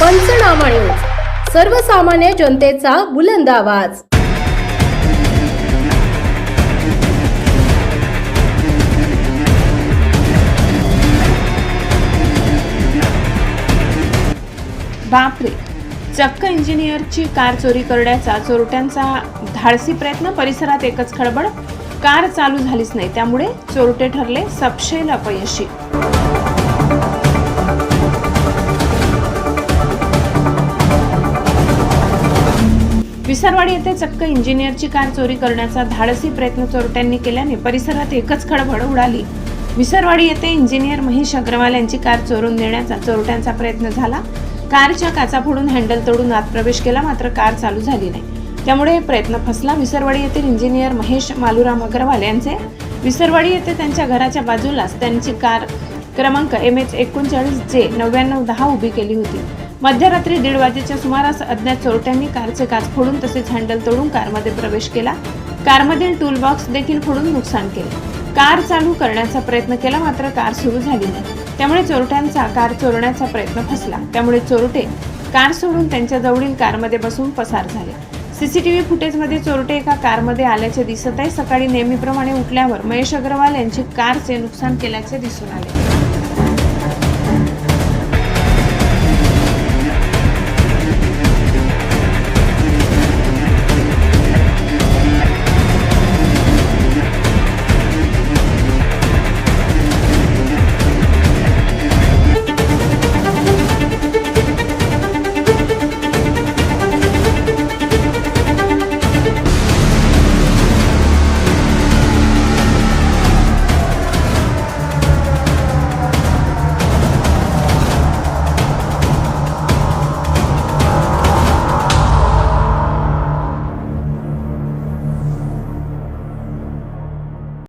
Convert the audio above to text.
पंचनामा न्यूज सर्वसामान्य जनतेचा बुलंद आवाज. बापरे. चक्क इंजिनियरची कार चोरी करण्याचा चोरट्यांचा धाडसी प्रयत्न परिसरात एकच खळबळ? कार चालू झालीच नाही त्यामुळे चोरटे ठरले सपशेल अपयशी. विसरवाडी येथे चक्क इंजिनियरची कार चोरी करण्याचा धाडसी प्रयत्न चोरट्यांनी केल्याने परिसरात एकच खळबळ उडाली. विसरवाडी येथे इंजिनियर महेश अग्रवाल यांची कार चोरून नेण्याचा चोरट्यांचा प्रयत्न झाला. कारच्या काचा फोडून हँडल तोडून आत प्रवेश केला मात्र कार चालू झाली नाही. त्यामुळे प्रयत्न फसला. विसरवाडी येथील इंजिनियर महेश मालुराम अग्रवाल यांचे विसरवाडी येथे त्यांच्या घराच्या बाजूलाच त्यांची कार क्रमांक एम एच एकोणचाळीस जे नव्याण्णव दहा उभी केली होती. मध्यरात्री दीड वाजेच्या सुमारास अज्ञात चोरट्यांनी कारचे काच फोडून तसेच हँडल तोडून कारमध्ये प्रवेश केला. कारमधील टूलबॉक्स देखील फोडून नुकसान केले. कार चालू करण्याचा प्रयत्न केला मात्र कार सुरू झाली नाही. त्यामुळे चोरट्यांचा कार चोरण्याचा प्रयत्न फसला. त्यामुळे चोरटे कार सोडून त्यांच्या जवळील कारमध्ये बसून पसार झाले. सीसीटीव्ही फुटेजमध्ये चोरटे एका कारमध्ये आल्याचे दिसत आहे. सकाळी नेहमीप्रमाणे उठल्यावर महेश अग्रवाल यांची कारचे नुकसान केल्याचे दिसून आले.